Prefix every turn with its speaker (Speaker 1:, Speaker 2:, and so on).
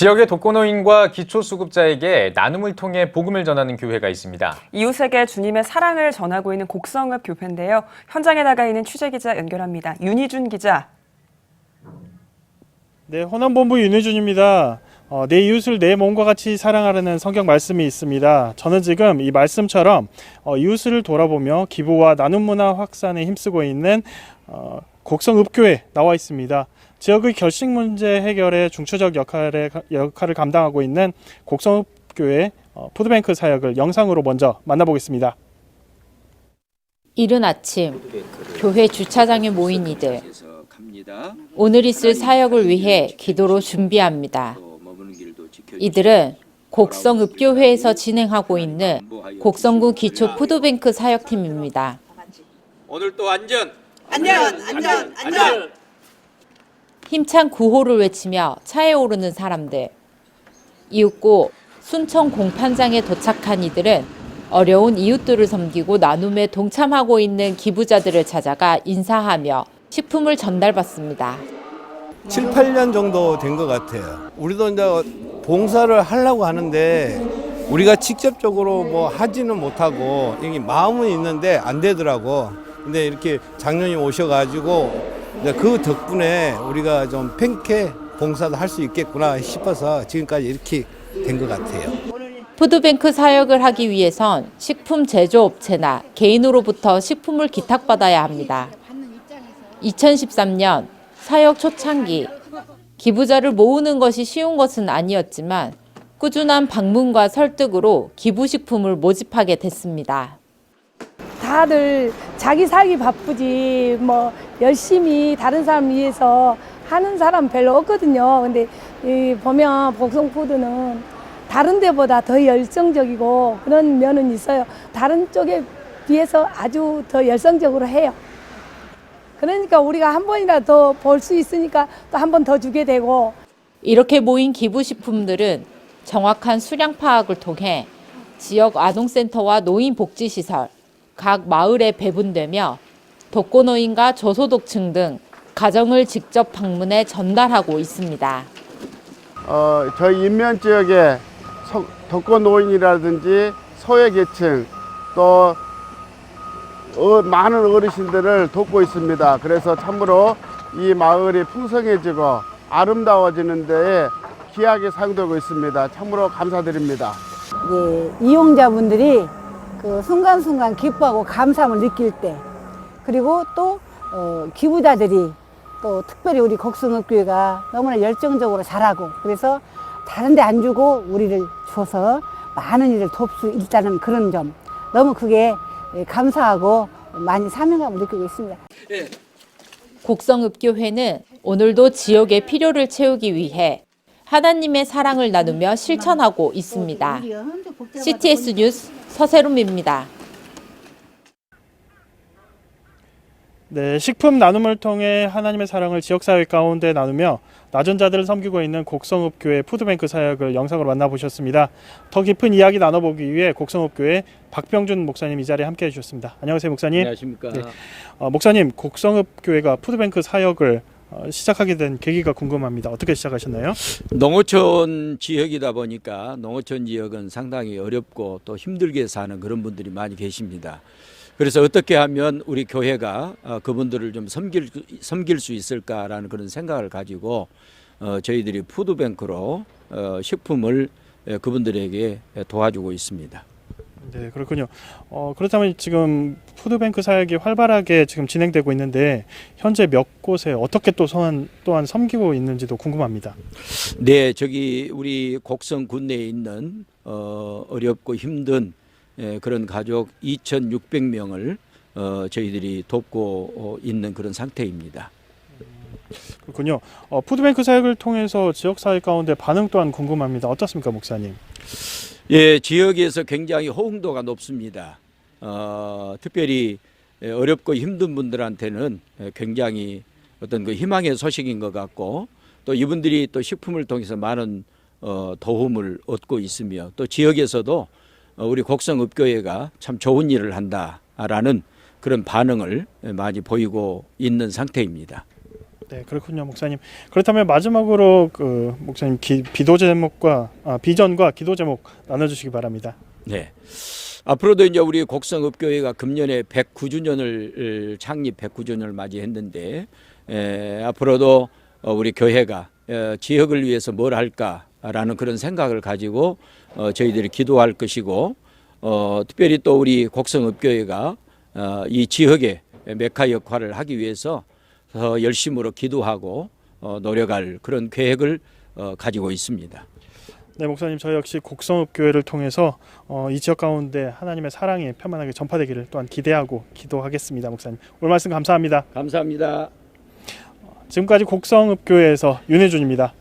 Speaker 1: 지역의 독거노인과 기초수급자에게 나눔을 통해 복음을 전하는 교회가 있습니다.
Speaker 2: 이웃에게 주님의 사랑을 전하고 있는 곡성읍 교회인데요. 현장에 나가 있는 취재 기자 연결합니다. 윤희준 기자.
Speaker 3: 네, 호남본부 윤혜준입니다. 어, 내 이웃을 내 몸과 같이 사랑하라는 성경 말씀이 있습니다. 저는 지금 이 말씀처럼 어, 이웃을 돌아보며 기부와 나눔 문화 확산에 힘쓰고 있는 어, 곡성읍교회 나와 있습니다. 지역의 결식 문제 해결에 중추적 역할에, 역할을 감당하고 있는 곡성읍교회 어, 푸드뱅크 사역을 영상으로 먼저 만나보겠습니다.
Speaker 4: 이른 아침 교회 주차장에 모인 이들 오늘 있을 사역을 위해 기도로 준비합니다. 이들은 곡성읍교회에서 진행하고 있는 곡성구 기초 푸드뱅크 사역팀입니다.
Speaker 5: 오늘 또 안전
Speaker 6: 안전, 안전, 안전.
Speaker 4: 힘찬 구호를 외치며 차에 오르는 사람들. 이윽고 순천 공판장에 도착한 이들은 어려운 이웃들을 섬기고 나눔에 동참하고 있는 기부자들을 찾아가 인사하며 식품을 전달받습니다.
Speaker 7: 7, 8년 정도 된 것 같아요. 우리도 이제 봉사를 하려고 하는데 우리가 직접적으로 뭐 하지는 못하고 이게 마음은 있는데 안 되더라고. 근데 이렇게 장로님 오셔가지고 그 덕분에 우리가 좀 팽케 봉사도 할 수 있겠구나 싶어서 지금까지 이렇게 된 것 같아요.
Speaker 4: 푸드뱅크 사역을 하기 위해선 식품 제조업체나 개인으로부터 식품을 기탁받아야 합니다. 2013년 사역 초창기 기부자를 모으는 것이 쉬운 것은 아니었지만 꾸준한 방문과 설득으로 기부식품을 모집하게 됐습니다.
Speaker 6: 다들 자기 살기 바쁘지 뭐 열심히 다른 사람 위해서 하는 사람 별로 없거든요. 근데 이 보면 복성푸드는 다른 데보다 더 열정적이고 그런 면은 있어요. 다른 쪽에 비해서 아주 더 열성적으로 해요. 그러니까 우리가 한 번이라 더볼수 있으니까 또 한 번 더 주게 되고
Speaker 4: 이렇게 모인 기부식품들은 정확한 수량 파악을 통해 지역 아동센터와 노인복지시설, 각 마을에 배분되며 독거노인과 저소득층 등 가정을 직접 방문해 전달하고 있습니다.
Speaker 8: 어, 저희 인면 지역에 서- 독거노인이라든지 소외계층 또 어, 많은 어르신들을 돕고 있습니다. 그래서 참으로 이 마을이 풍성해지고 아름다워지는 데에 귀하게 사용되고 있습니다. 참으로 감사드립니다.
Speaker 9: 이제 이용자분들이 그 순간순간 기뻐하고 감사함을 느낄 때 그리고 또 어, 기부자들이 또 특별히 우리 곡성읍교회가 너무나 열정적으로 잘하고 그래서 다른 데 안 주고 우리를 줘서 많은 일을 돕 수 있다는 그런 점 너무 그게 예, 감사하고 많이 사명감을 느끼고 있습니다.
Speaker 4: 곡성읍교회는 오늘도 지역의 필요를 채우기 위해 하나님의 사랑을 나누며 실천하고 있습니다. CTS 뉴스 서세롬입니다.
Speaker 3: 네, 식품 나눔을 통해 하나님의 사랑을 지역사회 가운데 나누며 낮은 자들을 섬기고 있는 곡성읍교회 푸드뱅크 사역을 영상으로 만나보셨습니다. 더 깊은 이야기 나눠보기 위해 곡성읍교회 박병준 목사님 이 자리에 함께해 주셨습니다. 안녕하세요, 목사님.
Speaker 5: 안녕하십니까
Speaker 3: 네. 어, 목사님, 곡성읍교회가 푸드뱅크 사역을 어, 시작하게 된 계기가 궁금합니다. 어떻게 시작하셨나요?
Speaker 5: 농어촌 지역이다 보니까 농어촌 지역은 상당히 어렵고 또 힘들게 사는 그런 분들이 많이 계십니다. 그래서 어떻게 하면 우리 교회가 어, 그분들을 좀 섬길, 수- 섬길 수 있을까라는 그런 생각을 가지고 어, 저희들이 푸드뱅크로 어, 식품을 에, 그분들에게 도와주고 있습니다.
Speaker 3: 네, 그렇군요. 어, 그렇다면 지금 푸드뱅크 사역이 활발하게 지금 진행되고 있는데 현재 몇 곳에 어떻게 또 또한, 또한 섬기고 있는지도 궁금합니다.
Speaker 5: 네, 저기 우리 곡성 군내에 있는 어, 어렵고 힘든 예, 그런 가족 2,600명을 어, 저희들이 돕고 어, 있는 그런 상태입니다.
Speaker 3: 그렇군요. 어, 푸드뱅크 사역을 통해서 지역 사회 가운데 반응 또한 궁금합니다. 어떻습니까, 목사님?
Speaker 5: 예, 지역에서 굉장히 호응도가 높습니다. 어, 특별히 예, 어렵고 힘든 분들한테는 예, 굉장히 어떤 그 희망의 소식인 것 같고 또 이분들이 또 식품을 통해서 많은 어, 도움을 얻고 있으며 또 지역에서도 어, 우리 곡성읍교회가 참 좋은 일을 한다라는 그런 반응을 예, 많이 보이고 있는 상태입니다.
Speaker 3: 네, 그렇군요, 목사님. 그렇다면 마지막으로 그 목사님 기, 비도 제목과 아, 비전과 기도 제목 나눠주시기 바랍니다.
Speaker 5: 네. 앞으로도 이제 우리 곡성읍교회가 금년에 109주년을 창립 109주년을 맞이했는데 에, 앞으로도 어, 우리 교회가 어, 지역을 위해서 뭘 할까라는 그런 생각을 가지고 어, 저희들이 기도할 것이고 어, 특별히 또 우리 곡성읍교회가 어, 이 지역의 메카 역할을 하기 위해서 더 열심으로 기도하고 어, 노력할 그런 계획을 어, 가지고 있습니다.
Speaker 3: 네, 목사님 저 역시 곡성읍 교회를 통해서 어, 이 지역 가운데 하나님의 사랑이 편만하게 전파되기를 또한 기대하고 기도하겠습니다, 목사님. 오늘 말씀 감사합니다.
Speaker 5: 감사합니다.
Speaker 3: 지금까지 곡성읍 교회에서 윤혜준입니다.